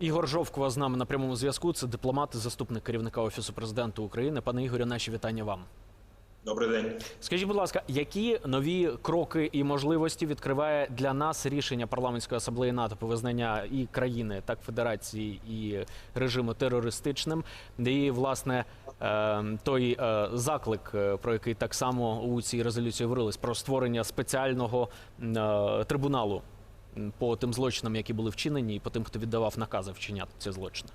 Ігор Жовкова з нами на прямому зв'язку. Це дипломат, і заступник керівника офісу президента України. Пане Ігорю, наші вітання вам. Добрий день. Скажіть, будь ласка, які нові кроки і можливості відкриває для нас рішення парламентської асамблеї НАТО по визнання і країни, так федерації і режиму терористичним? І власне е, той е, заклик, е, про який так само у цій резолюції говорилось, про створення спеціального трибуналу по тим злочинам, які були вчинені, і по тим, хто віддавав накази вчиняти ці злочини.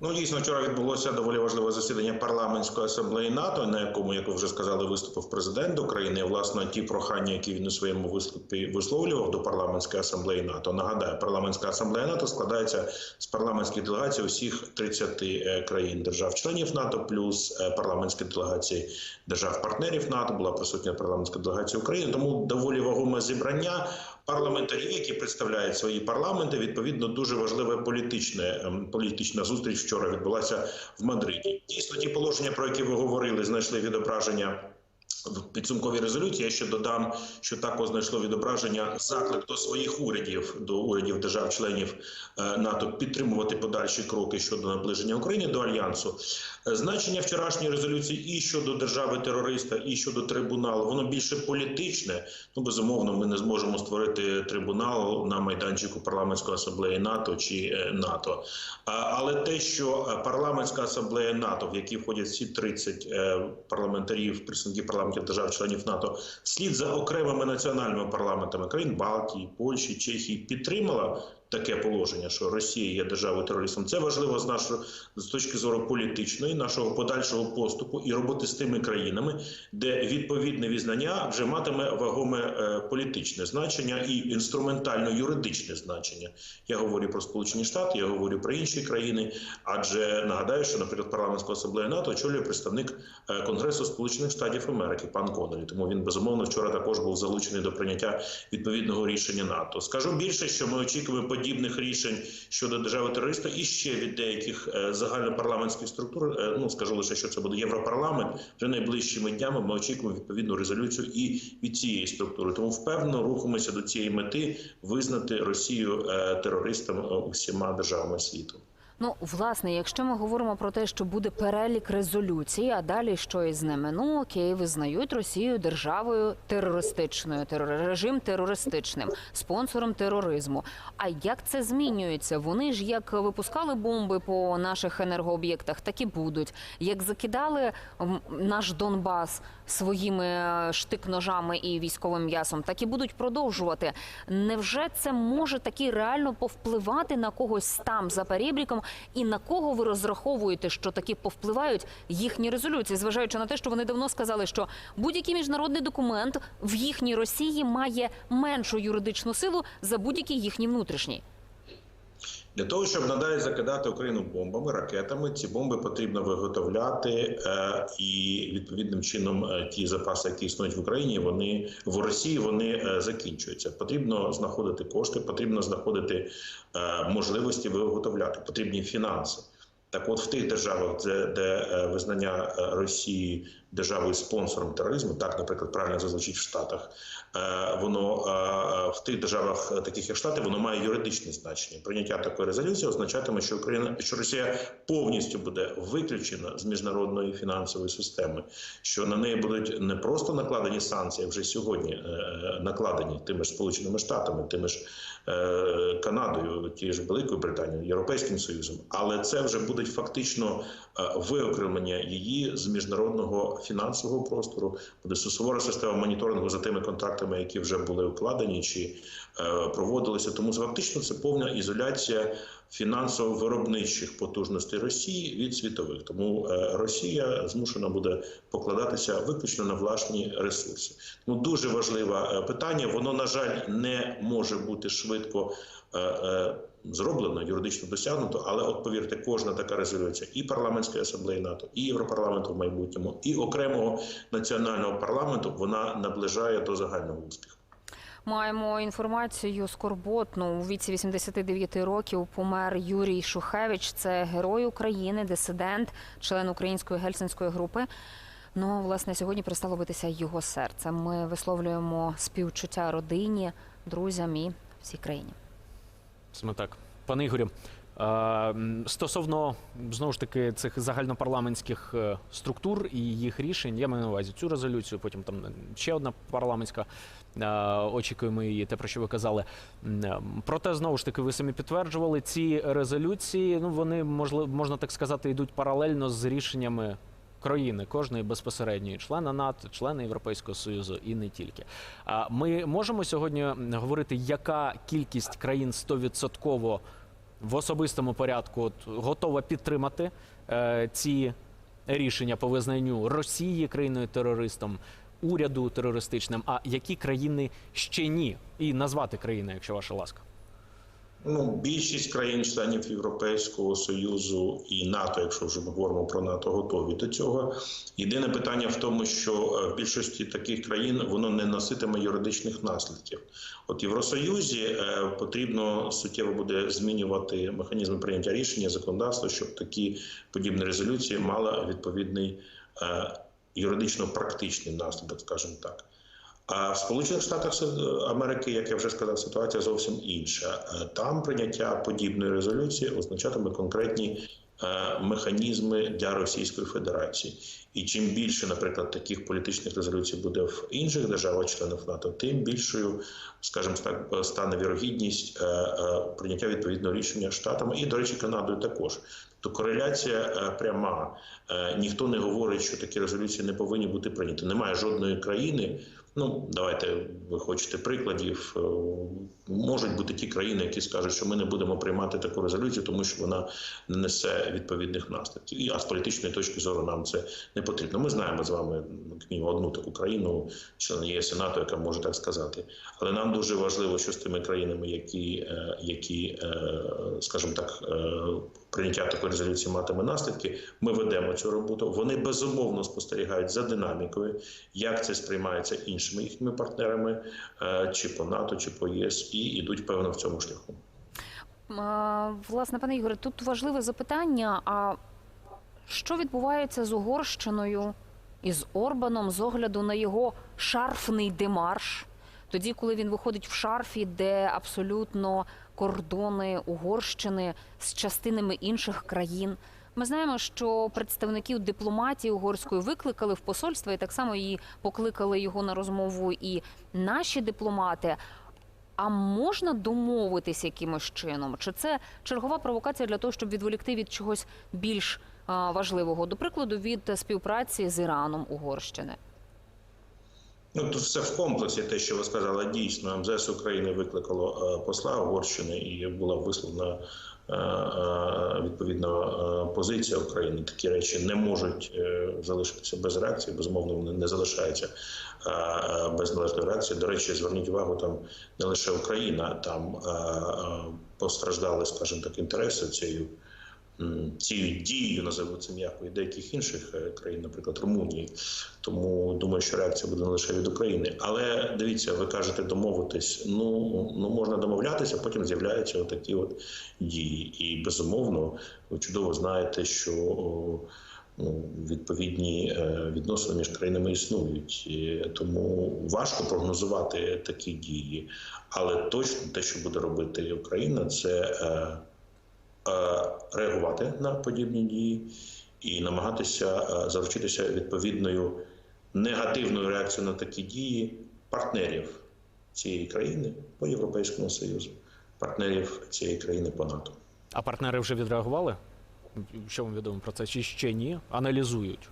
Ну дійсно вчора відбулося доволі важливе засідання парламентської асамблеї НАТО, на якому, як ви вже сказали, виступив президент України. І, Власне, ті прохання, які він у своєму виступі висловлював до парламентської асамблеї НАТО. Нагадаю, парламентська асамблея НАТО складається з парламентських делегацій усіх 30 е, країн держав-членів НАТО, плюс е, парламентські делегації держав-партнерів НАТО. Була присутня парламентська делегація України. Тому доволі вагоме зібрання парламентарів, які представляють свої парламенти. Відповідно, дуже важливе політичне ем, політична зустріч вчора відбулася в Мадриді. Дійсно, ті положення, про які ви говорили, знайшли відображення. В підсумковій резолюції я ще додам, що також знайшло відображення заклик до своїх урядів, до урядів держав-членів е, НАТО підтримувати подальші кроки щодо наближення України до альянсу. Е, Значення вчорашньої резолюції і щодо держави-терориста, і щодо трибуналу, воно більше політичне. Ну безумовно, ми не зможемо створити трибунал на майданчику парламентської асамблеї НАТО чи е, НАТО. Але те, що парламентська асамблея НАТО, в якій входять всі 30 е, парламентарів, представників парламентів держав-членів НАТО, слід за окремими національними парламентами країн Балтії, Польщі, Чехії підтримала таке положення, що Росія є державою терористом. Це важливо з нашої з точки зору політичної, нашого подальшого поступу і роботи з тими країнами, де відповідне візнання вже матиме вагоме е, політичне значення і інструментально-юридичне значення. Я говорю про Сполучені Штати, я говорю про інші країни. Адже нагадаю, що, наприклад, парламентську асамблею НАТО очолює представник е, Конгресу Сполучених Штатів Америки, пан Конолі. Тому він безумовно вчора також був залучений до прийняття відповідного рішення НАТО. Скажу більше, що ми очікуємо подібних рішень щодо держави терориста і ще від деяких е, загальнопарламентських структур. Е, Ну скажу лише, що це буде Європарламент. Вже найближчими днями ми очікуємо відповідну резолюцію і від цієї структури. Тому впевнено рухаємося до цієї мети визнати Росію е, терористом усіма державами світу. Ну, власне, якщо ми говоримо про те, що буде перелік резолюцій, а далі що із ними? Ну окей, визнають Росію державою терористичною, терор... режим терористичним, спонсором тероризму. А як це змінюється? Вони ж як випускали бомби по наших енергооб'єктах, так і будуть. Як закидали наш Донбас своїми е, штик-ножами і військовим м'ясом, так і будуть продовжувати. Невже це може таки реально повпливати на когось там за перебріком? І на кого ви розраховуєте, що таки повпливають їхні резолюції, зважаючи на те, що вони давно сказали, що будь-який міжнародний документ в їхній Росії має меншу юридичну силу за будь-який їхній внутрішній. Для того щоб надалі закидати Україну бомбами, ракетами, ці бомби потрібно виготовляти е, і відповідним чином е, ті запаси, які існують в Україні, вони в Росії вони е, закінчуються. Потрібно знаходити кошти, потрібно знаходити можливості виготовляти, потрібні фінанси. Так, от в тих державах, де, де визнання Росії державою спонсором тероризму, так, наприклад, правильно зазвучить в Штатах, е, воно е, в тих державах, е, таких як Штати, воно має юридичне значення. Прийняття такої резолюції означатиме, що Україна, що Росія повністю буде виключена з міжнародної фінансової системи, що на неї будуть не просто накладені санкції, а вже сьогодні е, е, накладені тими ж Сполученими Штатами, тими ж е, Канадою, тією ж Великою Британією, Європейським Союзом, але це вже будуть фактично е, виокремлення її з міжнародного фінансового простору. Буде сувора система моніторингу за тими контрактами, які вже були укладені чи е, проводилися. Тому фактично це повна ізоляція фінансово-виробничих потужностей Росії від світових. Тому е, Росія змушена буде покладатися виключно на власні ресурси. Ну дуже важливе е, питання. Воно на жаль не може бути швидко. Зроблено юридично досягнуто, але от повірте, кожна така резолюція і парламентської асамблеї НАТО, і Європарламенту в майбутньому, і окремого національного парламенту вона наближає до загального успіху. Маємо інформацію скорботну. У віці 89 років помер Юрій Шухевич. Це герой України, дисидент, член української гельсінської групи. Ну, власне, сьогодні перестало битися його серце. Ми висловлюємо співчуття родині, друзям і всій країні. Саме так. Пане Ігорю, е, стосовно знову ж таки цих загальнопарламентських е, структур і їх рішень, я маю на увазі цю резолюцію, потім там ще одна парламентська. е, Очікуємо її, те про що ви казали. Проте знову ж таки, ви самі підтверджували ці резолюції. Ну вони можливо можна так сказати, йдуть паралельно з рішеннями країни, кожної безпосередньої члена НАТО, члена Європейського Союзу і не тільки. А ми можемо сьогодні говорити, яка кількість країн 100% в особистому порядку от, готова підтримати е, ці рішення по визнанню Росії країною терористом, уряду терористичним, а які країни ще ні, і назвати країни, якщо ваша ласка. Ну, більшість країн-членів Європейського союзу і НАТО, якщо вже ми говоримо про НАТО, готові до цього. Єдине питання в тому, що е, в більшості таких країн воно не носитиме юридичних наслідків. От Євросоюзі е, потрібно суттєво буде змінювати механізми прийняття рішення законодавства, щоб такі подібні резолюції мали відповідний е, юридично-практичний наслідок, скажімо так. А в Сполучених Штатах Америки, як я вже сказав, ситуація зовсім інша. Е, Там прийняття подібної резолюції означатиме конкретні е, механізми для Російської Федерації. І чим більше, наприклад, таких політичних резолюцій буде в інших державах-членах НАТО, тим більшою, скажімо так, стане вірогідність е, прийняття відповідного рішення штатами і, до речі, Канадою також. То кореляція е, пряма. Ніхто не говорить, що такі резолюції не повинні бути прийняті. Немає жодної країни. Ну, давайте ви хочете прикладів. Е, Можуть бути ті країни, які скажуть, що ми не будемо приймати таку резолюцію, тому що вона не несе відповідних наслідків. І а з політичної точки зору нам це не потрібно. Ми знаємо з вами ну, одну таку країну, член ЄС і НАТО, яка може так сказати. Але нам дуже важливо, що з тими країнами, які, е, які е, скажімо так, прийняття такої резолюції матиме наслідки. Ми ведемо цю роботу. Вони безумовно спостерігають за динамікою, як це сприймається іншими їхніми партнерами, е, чи по НАТО, чи по ЄС, і йдуть певно в цьому шляху. Власне, пане Ігоре, тут важливе запитання: а що відбувається з Угорщиною і з Орбаном з огляду на його шарфний демарш? Тоді, коли він виходить в шарфі, де абсолютно кордони Угорщини з частинами інших країн. Ми знаємо, що представників дипломатії угорської викликали в посольство, і так само її покликали його на розмову і наші дипломати. А можна домовитись якимось чином? Чи це чергова провокація для того, щоб відволікти від чогось більш важливого, до прикладу, від співпраці з Іраном Угорщини? Ну тут все в комплексі. Те, що ви сказали, дійсно МЗС України викликало е, посла Угорщини і була висловлена е, е, відповідна позиція України. Такі речі не можуть залишитися без реакції. Безумовно, вони не залишаються без належної реакції. До речі, зверніть увагу, там не лише Україна, там постраждали, скажімо так, інтереси цією. Цією дією називаю це м'яко і деяких інших е, країн, наприклад, Румунії. Тому думаю, що реакція буде не лише від України. Але дивіться, ви кажете домовитись. Ну ну можна домовлятися, потім з'являються отакі от дії. І безумовно, ви чудово знаєте, що ну, відповідні е, відносини між країнами існують. І тому важко прогнозувати такі дії. Але точно те, що буде робити Україна, це е, реагувати на подібні дії і намагатися е, заручитися відповідною негативною реакцією на такі дії партнерів цієї країни по Європейському Союзу, партнерів цієї країни по НАТО. А партнери вже відреагували? Що вам відомо про це? Чи ще ні? Аналізують.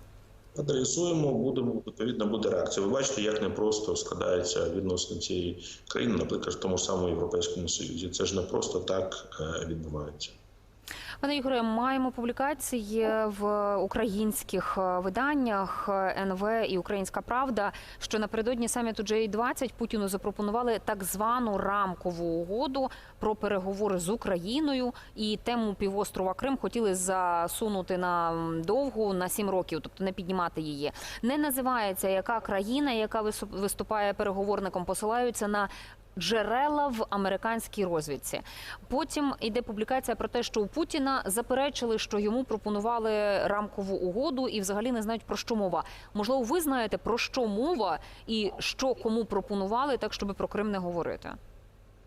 Аналізуємо, будемо відповідно буде реакція. Ви бачите, як непросто складаються відносини цієї країни, наприклад, в тому самому Європейському Союзі. Це ж не просто так е, відбувається. Пане Ігоре, маємо публікації в українських е, виданнях е, НВ і Українська Правда, що напередодні саміту J20 Путіну запропонували так звану рамкову угоду про переговори з Україною і тему півострова Крим хотіли засунути на довгу на сім років, тобто не піднімати її. Не називається яка країна, яка виступає переговорником, посилаються на джерела в американській розвідці. Потім йде публікація про те, що у Путіна заперечили, що йому пропонували рамкову угоду і взагалі не знають про що мова. Можливо, ви знаєте про що мова і що кому пропонували, так щоб про Крим не говорити.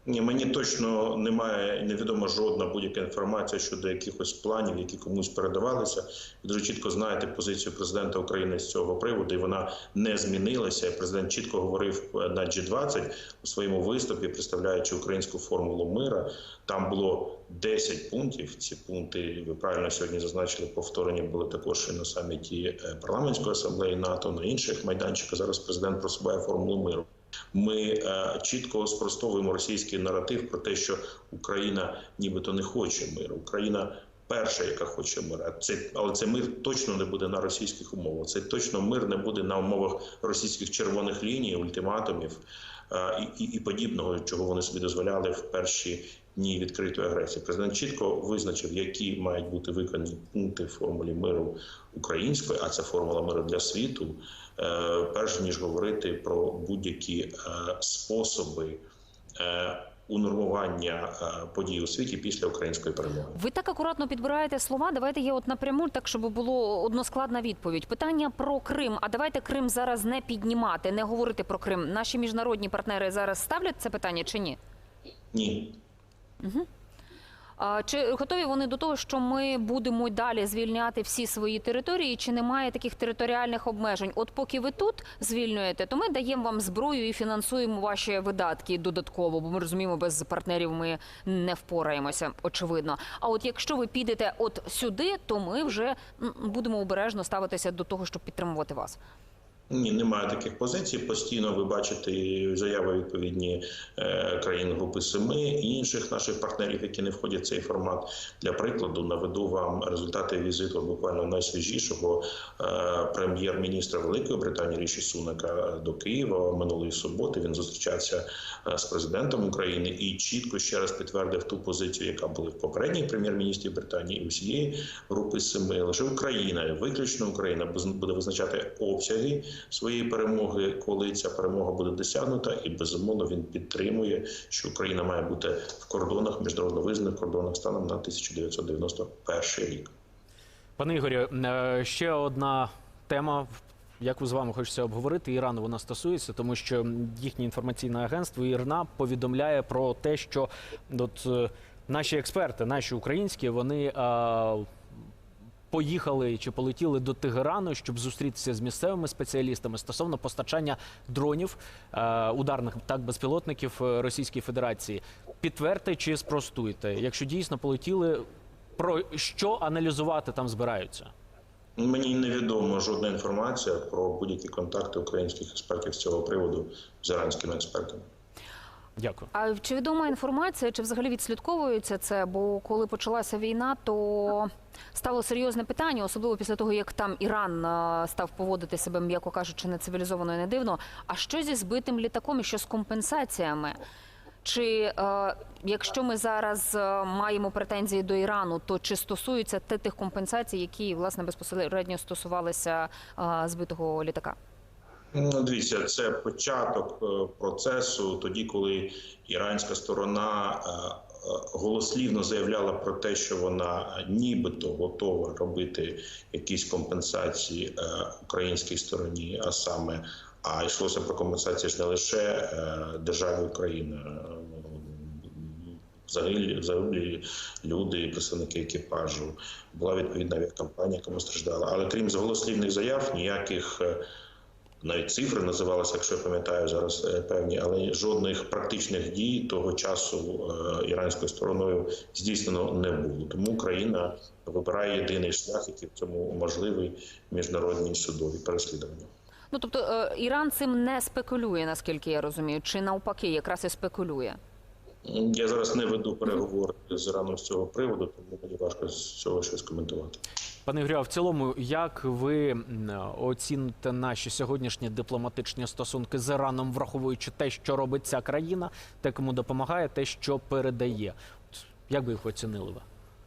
Ні, мені точно немає невідома жодна будь-яка інформація щодо якихось планів, які комусь передавалися. Ви дуже чітко знаєте позицію президента України з цього приводу, і вона не змінилася. Президент чітко говорив на G20 у своєму виступі, представляючи українську формулу мира. Там було 10 пунктів. Ці пункти ви правильно сьогодні зазначили. Повторені були також і на саміті е, парламентської асамблеї НАТО, на інших майданчиках. Зараз президент просуває формулу миру. Ми е, чітко спростовуємо російський наратив про те, що Україна нібито не хоче миру. Україна перша, яка хоче мира. Це але це мир точно не буде на російських умовах. Це точно мир не буде на умовах російських червоних ліній, ультиматумів е, і, і, і подібного, чого вони собі дозволяли в перші дні відкритої агресії. Президент чітко визначив, які мають бути виконані пункти формулі миру української, а це формула миру для світу. е, Перш ніж говорити про будь-які е, способи е, унормування подій у світі після української перемоги. Ви так акуратно підбираєте слова. Давайте я от напряму, так щоб було односкладна відповідь. Питання про Крим. А давайте Крим зараз не піднімати, не говорити про Крим. Наші міжнародні партнери зараз ставлять це питання чи ні? Ні, А чи готові вони до того, що ми будемо й далі звільняти всі свої території? Чи немає таких територіальних обмежень? От поки ви тут звільнюєте, то ми даємо вам зброю і фінансуємо ваші видатки додатково, бо ми розуміємо, без партнерів ми не впораємося, очевидно. А от якщо ви підете от сюди, то ми вже будемо обережно ставитися до того, щоб підтримувати вас. Ні, немає таких позицій. Постійно ви бачите заяви відповідні е, країн Групи Семи і інших наших партнерів, які не входять в цей формат. Для прикладу наведу вам результати візиту буквально найсвіжішого е, прем'єр-міністра Великої Британії Ріші Сунака до Києва минулої суботи. Він зустрічався е, з президентом України і чітко ще раз підтвердив ту позицію, яка була в попередніх прем'єр-міністрів Британії і усієї групи Семи. Лише Україна, виключно Україна, буде визначати обсяги своєї перемоги, коли ця перемога буде досягнута, і безумовно він підтримує, що Україна має бути в кордонах міжнародно визнаних кордонах станом на 1991 рік. Пане Ігорі, е, ще одна тема. Яку з вами хочеться обговорити, Ірану вона стосується, тому що їхнє інформаційне агентство ІРНА повідомляє про те, що от, е, наші експерти, наші українські, вони е, поїхали чи полетіли до Тегерану, щоб зустрітися з місцевими спеціалістами стосовно постачання дронів е, ударних так безпілотників е, Російській Федерації. Підтвердьте чи спростуйте, якщо дійсно полетіли, про що аналізувати там збираються? Мені невідомо жодна інформація про будь-які контакти українських експертів з цього приводу з іранськими експертами. Дякую. А чи відома інформація, чи взагалі відслідковується це? Бо коли почалася війна, то стало серйозне питання, особливо після того, як там Іран став поводити себе, м'яко кажучи, нецивілізовано і не дивно. А що зі збитим літаком і що з компенсаціями? Чи е, якщо ми зараз е, маємо претензії до Ірану, то чи стосуються те тих компенсацій, які власне безпосередньо стосувалися е, збитого літака? Ну, дивіться, це початок е, процесу, тоді, коли іранська сторона е, е, голослівно заявляла про те, що вона нібито готова робити якісь компенсації українській стороні, а саме а йшлося про компенсації ж не лише держави України. Загиблі, люди, представники екіпажу, була відповідна авіакомпанія, яка постраждала. Але крім голослівних заяв, ніяких навіть цифри називалися, якщо я пам'ятаю зараз е, певні, але жодних практичних дій того часу е, іранською стороною здійснено не було. Тому Україна вибирає єдиний шлях, який в цьому можливий міжнародні судові переслідування. Ну тобто е, Іран цим не спекулює, наскільки я розумію, чи навпаки, якраз і спекулює. Я зараз не веду переговори з Іраном з цього приводу, тому мені важко з цього щось коментувати. Пане Ігорю, а в цілому, як ви оціните наші сьогоднішні дипломатичні стосунки з Іраном, враховуючи те, що робить ця країна, те, кому допомагає, те, що передає? Як би їх оцінили ви?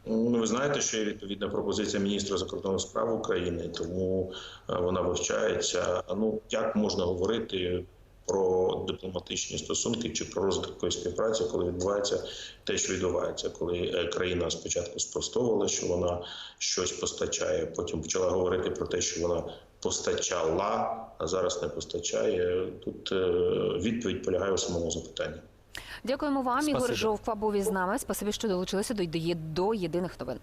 Ну, ви знаєте, що є відповідна пропозиція міністра закордонних справ України, тому е, вона вивчається. Ну як можна говорити про дипломатичні стосунки чи про розвиток співпраці, коли відбувається те, що відбувається, коли е, країна спочатку спростовувала, що вона щось постачає, потім почала говорити про те, що вона постачала, а зараз не постачає. Тут е, відповідь полягає у самому запитанні. Дякуємо вам. Ігор Спасибі. Жовква був із нами. Спасибі, що долучилися до, до єдиних новин.